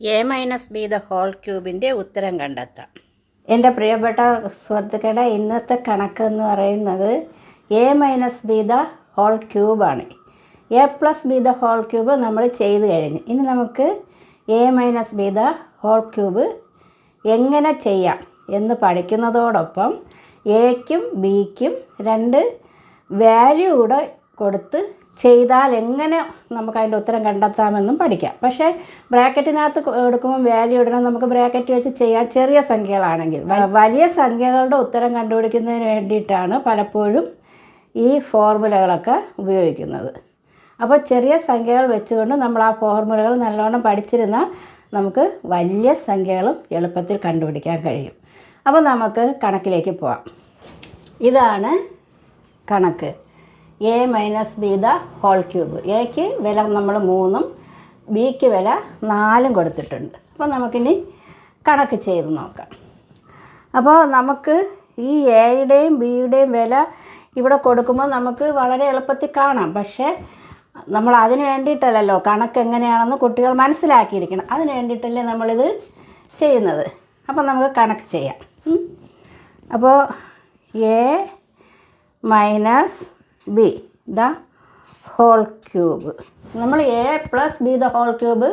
A minus B the whole ക്യൂബിന്റെ ഉത്തരം കണ്ടെത്താം. എന്റെ പ്രിയപ്പെട്ട സുഹൃത്തുക്കളുടെ ഇന്നത്തെ കണക്ക് എന്ന് പറയുന്നത് A minus B the whole ക്യൂബാണ് A plus B the whole cube നമ്മൾ ചെയ്ത് കഴിഞ്ഞു. ഇനി നമുക്ക് A minus B the whole cube എങ്ങനെ ചെയ്യാം എന്ന് പഠിക്കുന്നതോടൊപ്പം എക്കും ബിക്കും രണ്ട് വാല്യൂ കൂടെ കൊടുത്ത് ചെയ്താൽ എങ്ങനെ നമുക്ക് അതിന്റെ ഉത്തരം കണ്ടെത്താമെന്നും പഠിക്കാം. പക്ഷേ ബ്രാക്കറ്റിനകത്ത് എടുക്കുമ്പോൾ വാല്യൂ ഇടണം. നമുക്ക് ബ്രാക്കറ്റ് വെച്ച് ചെയ്യാൻ ചെറിയ സംഖ്യകളാണെങ്കിൽ വലിയ സംഖ്യകളുടെ ഉത്തരം കണ്ടുപിടിക്കുന്നതിന് വേണ്ടിയിട്ടാണ് പലപ്പോഴും ഈ ഫോർമുലകളൊക്കെ ഉപയോഗിക്കുന്നത്. അപ്പോൾ ചെറിയ സംഖ്യകൾ വെച്ചുകൊണ്ട് നമ്മൾ ആ ഫോർമുലകൾ നല്ലോണം പഠിച്ചിരുന്നാൽ നമുക്ക് വലിയ സംഖ്യകളും എളുപ്പത്തിൽ കണ്ടുപിടിക്കാൻ കഴിയും. അപ്പോൾ നമുക്ക് കണക്കിലേക്ക് പോവാം. ഇതാണ് കണക്ക്. A minus B the whole cube എക്ക് വില നമ്മൾ മൂന്നും ബിക്ക് വില നാലും കൊടുത്തിട്ടുണ്ട്. അപ്പോൾ നമുക്കിനി കണക്ക് ചെയ്ത് നോക്കാം. അപ്പോൾ നമുക്ക് ഈ എയുടെയും ബിയുടെയും വില ഇവിടെ കൊടുക്കുമ്പോൾ നമുക്ക് വളരെ എളുപ്പത്തിൽ കാണാം. പക്ഷേ നമ്മൾ അതിന് വേണ്ടിയിട്ടല്ലല്ലോ കണക്ക് എങ്ങനെയാണെന്ന് കുട്ടികൾ മനസ്സിലാക്കിയിരിക്കണം. അതിന് വേണ്ടിയിട്ടല്ലേ നമ്മളിത് ചെയ്യുന്നത്. അപ്പോൾ നമുക്ക് കണക്ക് ചെയ്യാം. അപ്പോൾ A minus B the whole cube നമ്മൾ A plus B the whole cube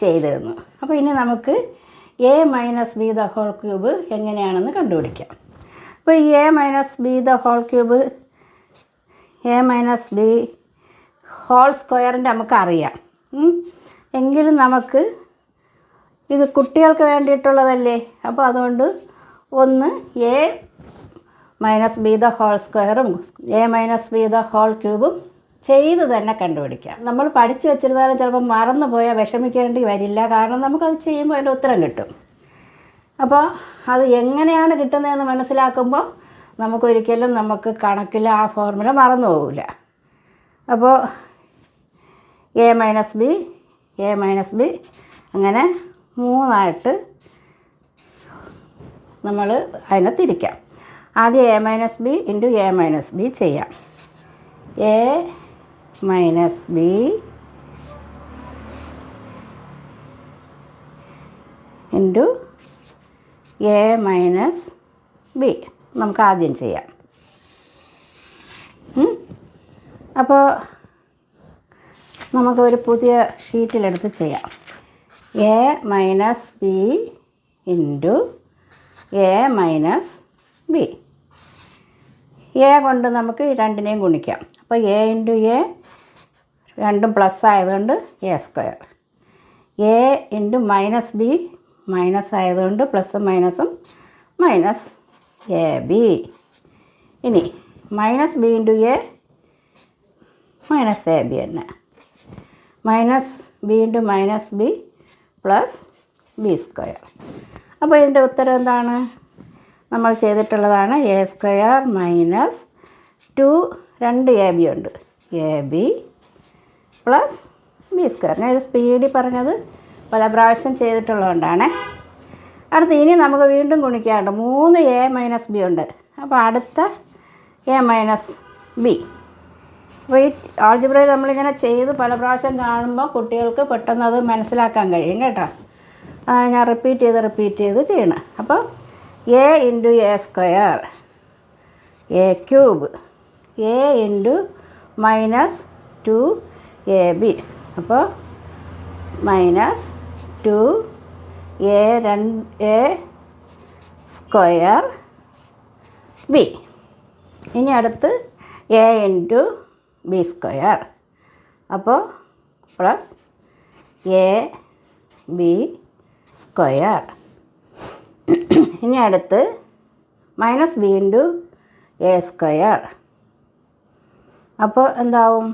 ചെയ്തിരുന്നു. അപ്പോൾ ഇനി നമുക്ക് A minus B the whole cube എങ്ങനെയാണെന്ന് കണ്ടുപിടിക്കാം. അപ്പോൾ A minus B the whole cube A minus B whole സ്ക്വയറിന്റെ നമുക്കറിയാം. എങ്കിലും നമുക്ക് ഇത് കുട്ടികൾക്ക് വേണ്ടിയിട്ടുള്ളതല്ലേ? അപ്പോൾ അതുകൊണ്ട് ഒന്ന് A minus B the whole സ്ക്വയറും A minus B the whole ക്യൂബും ചെയ്ത് തന്നെ കണ്ടുപിടിക്കാം. നമ്മൾ പഠിച്ചു വെച്ചിരുന്നാലും ചിലപ്പോൾ മറന്നു പോയാൽ വിഷമിക്കേണ്ടി വരില്ല. കാരണം നമുക്കത് ചെയ്യുമ്പോൾ അതിന്റെ ഉത്തരം കിട്ടും. അപ്പോൾ അത് എങ്ങനെയാണ് കിട്ടുന്നതെന്ന് മനസ്സിലാക്കുമ്പോൾ നമുക്കൊരിക്കലും നമുക്ക് കണക്കിൽ ആ ഫോർമുല മറന്നു പോകില്ല അപ്പോൾ A minus B A minus B അങ്ങനെ മൂന്നായിട്ട് നമ്മൾ അതിനെ തിരിക്കാം. ആദ്യം A minus B into A minus B ചെയ്യാം. A minus B into A minus B നമുക്ക് ആദ്യം ചെയ്യാം? അപ്പോൾ നമുക്ക് ഒരു പുതിയ ഷീറ്റിലെടുത്ത് ചെയ്യാം. A minus B into A minus B A കൊണ്ട് നമുക്ക് രണ്ടിനെയും ഗുണിക്കാം. അപ്പോൾ എ ഇന്റു എ രണ്ടും പ്ലസ് ആയതുകൊണ്ട് A square A into minus B minus ആയതുകൊണ്ട് പ്ലസും മൈനസും മൈനസ് എ ബി ഇനി minus B into A minus A B തന്നെ. Minus B into minus B plus B square അപ്പോൾ ഇതിന്റെ ഉത്തരം എന്താണ്? നമ്മൾ ചെയ്തിട്ടുള്ളതാണ് എ സ്ക്വയർ മൈനസ് ടു രണ്ട് എ ബി ഉണ്ട്. A B plus B square ഞാൻ ഇത് സ്പീഡിൽ പറഞ്ഞത് പല പ്രാവശ്യം ചെയ്തിട്ടുള്ളതുകൊണ്ടാണ്. അടുത്ത് ഇനി നമുക്ക് വീണ്ടും ഗുണിക്കാറുണ്ട് മൂന്ന് എ മൈനസ് ബി ഉണ്ട്. അപ്പോൾ അടുത്ത എ മൈനസ് ബി അപ്പോൾ ഈ ആൾജിബ്രയിൽ നമ്മളിങ്ങനെ ചെയ്ത് പല പ്രാവശ്യം കാണുമ്പോൾ കുട്ടികൾക്ക് പെട്ടെന്ന് അത് മനസ്സിലാക്കാൻ കഴിയും കേട്ടോ. ഞാൻ റിപ്പീറ്റ് ചെയ്ത് റിപ്പീറ്റ് ചെയ്ത് ചെയ്യണം. അപ്പോൾ A into A square A cube A into minus two A B അപ്പോൾ മൈനസ് ടു എ രണ്ട് എ സ്ക്വയർ ബി ഇനി അടുത്ത് എ ഇന്റു ബി സ്ക്വയർ അപ്പോൾ പ്ലസ് എ ബി സ്ക്വയർ ഇനി അടുത്ത് minus B into A square അപ്പോൾ എന്താവും?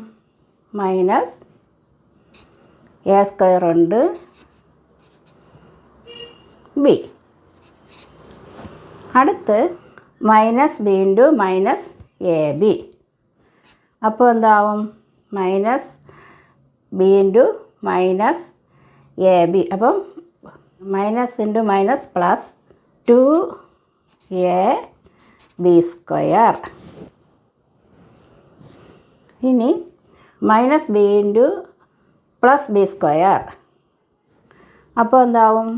Minus A square ഉണ്ട് ബി അടുത്ത് minus B into minus A B അപ്പോൾ എന്താവും? Minus B into minus A B അപ്പം minus into minus plus two A B square ഇനി minus B into plus B square അപ്പോൾ എന്താവും?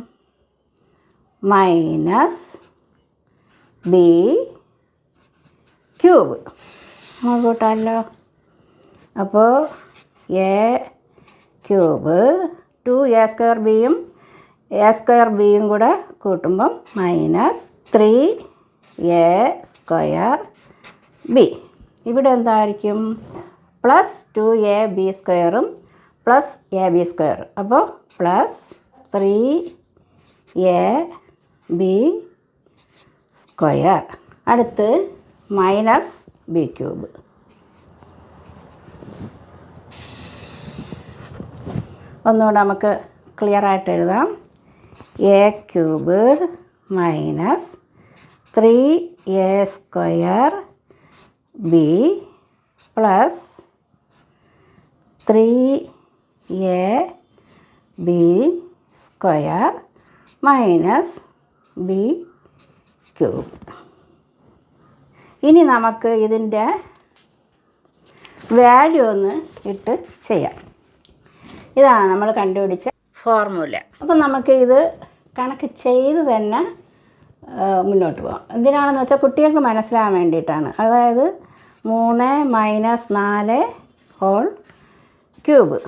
മൈനസ് ബി ക്യൂബ് നമുക്ക് അപ്പോൾ A cube two A square ബിയും A square ബിയും കൂടെ കൂട്ടുമ്പം minus three A square B ഇവിടെ എന്തായിരിക്കും? പ്ലസ് ടു എ ബി സ്ക്വയറും പ്ലസ് എ ബി സ്ക്വയർ അപ്പോൾ plus three A B square അടുത്ത് മൈനസ് ബി ക്യൂബ് ഒന്നുകൂടെ നമുക്ക് ക്ലിയർ ആയിട്ട് എഴുതാം. A cube minus three A square B plus three A B square minus B cube ഇനി നമുക്ക് ഇതിന്റെ വാല്യൂ ഒന്ന് ഇട്ട് ചെയ്യാം. ഇതാണ് നമ്മൾ കണ്ടുപിടിച്ച ഫോർമുല അപ്പം നമുക്ക് ഇത് കണക്ക് ചെയ്ത് തന്നെ മുന്നോട്ട് പോകാം എന്തിനാണെന്ന് വെച്ചാൽ കുട്ടികൾക്ക് മനസ്സിലാകാൻ വേണ്ടിയിട്ടാണ്. അതായത് മൂന്ന് മൈനസ് നാല് ഹോൾ ക്യൂബ്.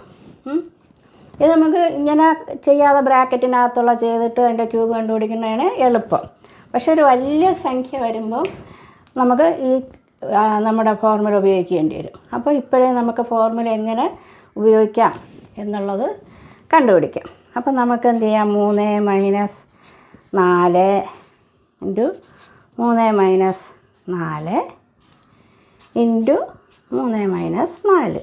ഇത് നമുക്ക് ഇങ്ങനെ ചെയ്യാതെ ബ്രാക്കറ്റിനകത്തുള്ള ചെയ്തിട്ട് അതിന്റെ ക്യൂബ് കണ്ടുപിടിക്കുന്നതാണ് എളുപ്പം. പക്ഷെ ഒരു വലിയ സംഖ്യ വരുമ്പോൾ നമുക്ക് ഈ നമ്മുടെ ഫോർമുല ഉപയോഗിക്കേണ്ടി വരും. അപ്പോൾ ഇപ്പോഴേ നമുക്ക് ഫോർമുല എങ്ങനെ ഉപയോഗിക്കാം എന്നുള്ളത് കണ്ടുപിടിക്കാം. അപ്പം നമുക്ക് എന്ത് ചെയ്യാം മൂന്ന് മൈനസ് നാല് ഇന്റു മൂന്ന് മൈനസ് നാല് ഇന്റു മൂന്ന് മൈനസ് നാല്.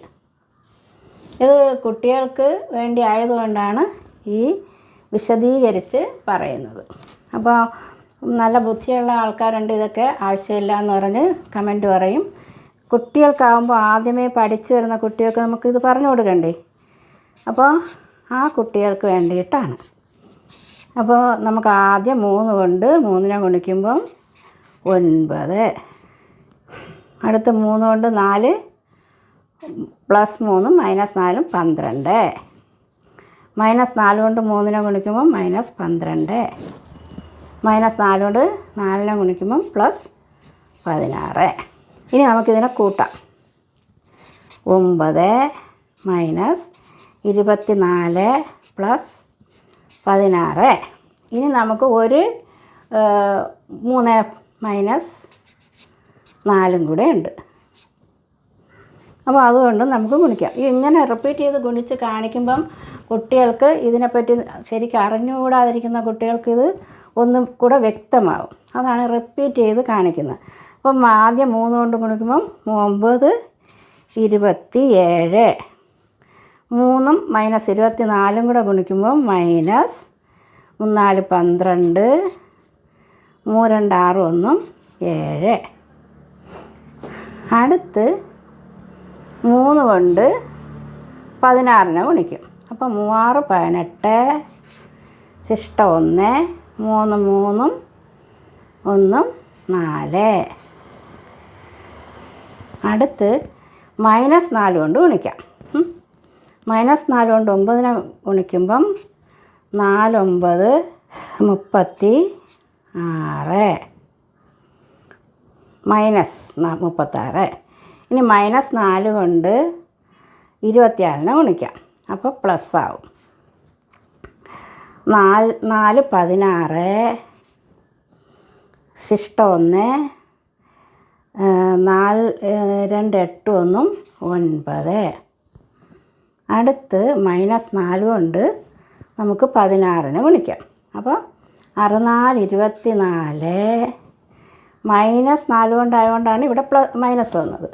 ഇത് കുട്ടികൾക്ക് വേണ്ടി ആയതുകൊണ്ടാണ് ഈ വിശദീകരിച്ച് പറയുന്നത്. അപ്പോൾ നല്ല ബുദ്ധിയുള്ള ആൾക്കാരുണ്ട് ഇതൊക്കെ. ആവശ്യമില്ല എന്ന് പറഞ്ഞ് കമന്റ് പറയും. കുട്ടികൾക്കാവുമ്പോൾ ആദ്യമേ പഠിച്ചു വരുന്ന കുട്ടികൾക്ക് നമുക്കിത് പറഞ്ഞു കൊടുക്കണ്ടേ? അപ്പോൾ ആ കുട്ടികൾക്ക് വേണ്ടിയിട്ടാണ്. അപ്പോൾ നമുക്ക് ആദ്യം മൂന്ന് കൊണ്ട് മൂന്നിനെ ഗുണിക്കുമ്പം ഒൻപത്. അടുത്ത് മൂന്ന് കൊണ്ട് നാല് പ്ലസ് മൂന്നും മൈനസ് നാലും പന്ത്രണ്ട്. മൈനസ് നാല് കൊണ്ട് മൂന്നിനെ ഗുണിക്കുമ്പം മൈനസ് പന്ത്രണ്ട്. മൈനസ് നാല് കൊണ്ട് നാലിനെ ഗുണിക്കുമ്പം പ്ലസ് പതിനാറ്. ഇനി നമുക്കിതിനെ കൂട്ടാം. ഒമ്പത് മൈനസ് ഇരുപത്തി നാല് പ്ലസ് പതിനാറ്. ഇനി നമുക്ക് ഒരു മൂന്ന് മൈനസ് നാലും കൂടെ ഉണ്ട്. അപ്പോൾ അതുകൊണ്ട് നമുക്ക് ഗുണിക്കാം. ഇങ്ങനെ റിപ്പീറ്റ് ചെയ്ത് ഗുണിച്ച് കാണിക്കുമ്പം കുട്ടികൾക്ക് ഇതിനെപ്പറ്റി ശരിക്കും അറിഞ്ഞുകൂടാതിരിക്കുന്ന കുട്ടികൾക്ക് ഇത് ഒന്നും കൂടെ വ്യക്തമാവും. അതാണ് റിപ്പീറ്റ് ചെയ്ത് കാണിക്കുന്നത്. അപ്പം ആദ്യം മൂന്ന് കൊണ്ട് ഗുണിക്കുമ്പം ഒമ്പത് ഇരുപത്തി ഏഴ് മൂന്നും മൈനസ് ഇരുപത്തി നാലും കൂടെ ഗുണിക്കുമ്പോൾ മൈനസ് മൂന്നാൽ പന്ത്രണ്ട് മൂന്ന് രണ്ട് ആറ് ഒന്നും ഏഴ്. അടുത്ത് മൂന്ന് കൊണ്ട് പതിനാറിനെ ഗുണിക്കും. അപ്പോൾ മൂവാറ് പതിനെട്ട് ശിഷ്ട ഒന്ന് മൂന്ന് മൂന്നും ഒന്നും നാല്. അടുത്ത് മൈനസ് നാല് കൊണ്ട് ഗുണിക്കാം. മൈനസ് നാല് കൊണ്ട് ഒമ്പതിനെ ഗുണിക്കുമ്പം നാലൊമ്പത് മുപ്പത്തി ആറ്. മൈനസ് മുപ്പത്താറ്. ഇനി മൈനസ് നാല് കൊണ്ട് ഇരുപത്തിയാറിനെ ഗുണിക്കാം. അപ്പോൾ പ്ലസ് ആവും. നാല് നാല് പതിനാറ് ശിഷ്ട ഒന്ന് നാല് രണ്ട് എട്ട് ഒന്നും ഒൻപത്. അടുത്ത് മൈനസ് നാല് കൊണ്ട് നമുക്ക് പതിനാറിന് ഗുണിക്കാം. അപ്പോൾ അറുനാല് ഇരുപത്തി നാല് മൈനസ് നാല് കൊണ്ടായതുകൊണ്ടാണ് ഇവിടെ പ്ല മൈനസ് വന്നത്.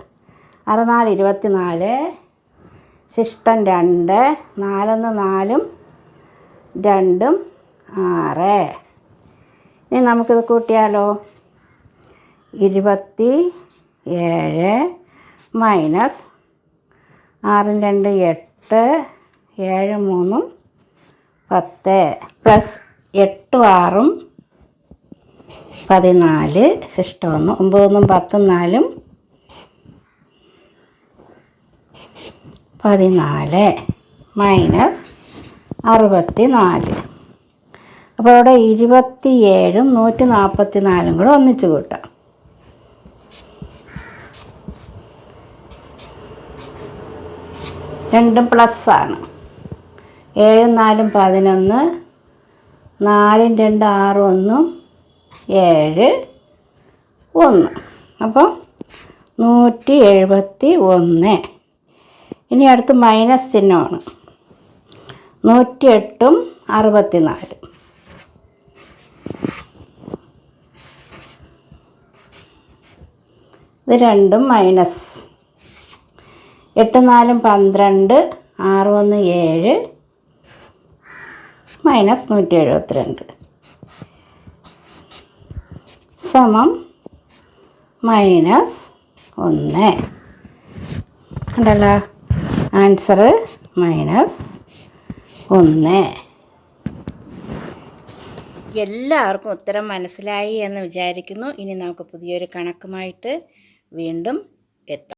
അറുനാല് ഇരുപത്തി നാല് ശിഷ്ടം രണ്ട് നാലൊന്ന് നാലും രണ്ടും ആറ്. ഇനി നമുക്കിത് കൂട്ടിയാലോ? ഇരുപത്തി ഏഴ് മൈനസ് ആറും രണ്ട് എട്ട് ഏഴ് മൂന്നും പത്ത്. പ്ലസ് എട്ടും ആറും പതിനാല് ശിഷ്ടം ഒന്ന് ഒമ്പതൊന്നും പത്തും നാലും പതിനാല്. മൈനസ് അറുപത്തി നാല് അപ്പോൾ അവിടെ ഇരുപത്തിയേഴും നൂറ്റി നാൽപ്പത്തി നാലും കൂടെ ഒന്നിച്ച് കൂട്ടാം. രണ്ടും പ്ലസ് ആണ്. ഏഴും നാലും പതിനൊന്ന് നാലും രണ്ട് ആറ് ഒന്നും ഏഴ് ഒന്ന്. അപ്പോൾ നൂറ്റി എഴുപത്തി ഒന്ന്. ഇനി അടുത്ത് മൈനസ് ചിഹ്നമാണ്. നൂറ്റി എട്ടും അറുപത്തി നാല് ഇത് രണ്ടും മൈനസ് എട്ട് നാലും പന്ത്രണ്ട് ആറ് ഒന്ന് ഏഴ് മൈനസ് നൂറ്റി എഴുപത്തിരണ്ട്. സമം മൈനസ് ഒന്ന്. കണ്ടല്ലോ? ആൻസർ മൈനസ് ഒന്ന്. എല്ലാവർക്കും ഉത്തരം മനസ്സിലായി എന്ന് വിചാരിക്കുന്നു. ഇനി നമുക്ക് പുതിയൊരു കണക്കുമായിട്ട് വീണ്ടും എത്താം.